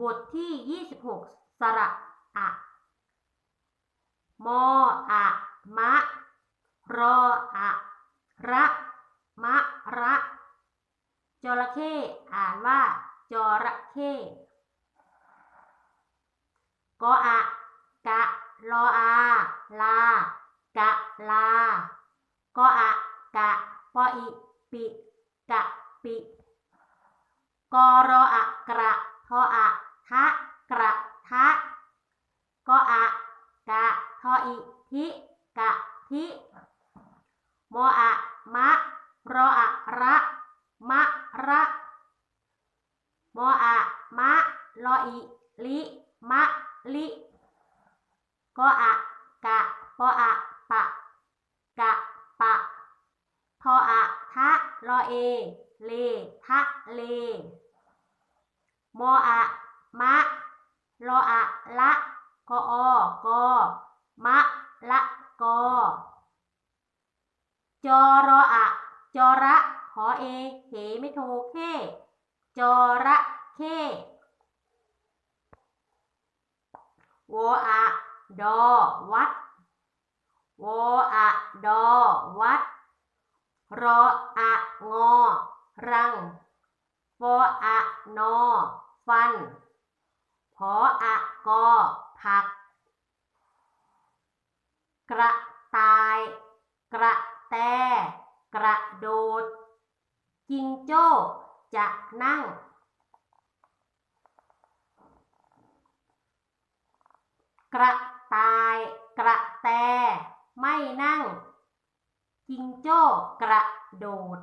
บทที่ 26 สระอะมออะมะ รออะระมะระจระเข้อ่านว่าจระเข้กออะกะรออาลากะลากออะกะปออิปิกะปิกอรออะกระทออะทะกระทะกออะกะท อิทิกะทิมออะมะรออะระมะระมออะมะรออิลิมะลิกออะกะปออะปะกะปะทออะทะรอเอ เลทะเลมออะมะรออะละกออกอ มะละกอ จอรออะ จอระหอเอเหไม่โทเข้จอระเข้วออะ ดอ วัดวออะ ดอ วัด รออะ งอ รังฟออะ นอ ฟันพออะ กอ ผัก กระต่าย กระแต กระโดด จิงโจ้จะนั่ง กระต่าย กระแต ไม่นั่ง จิงโจ้กระโดด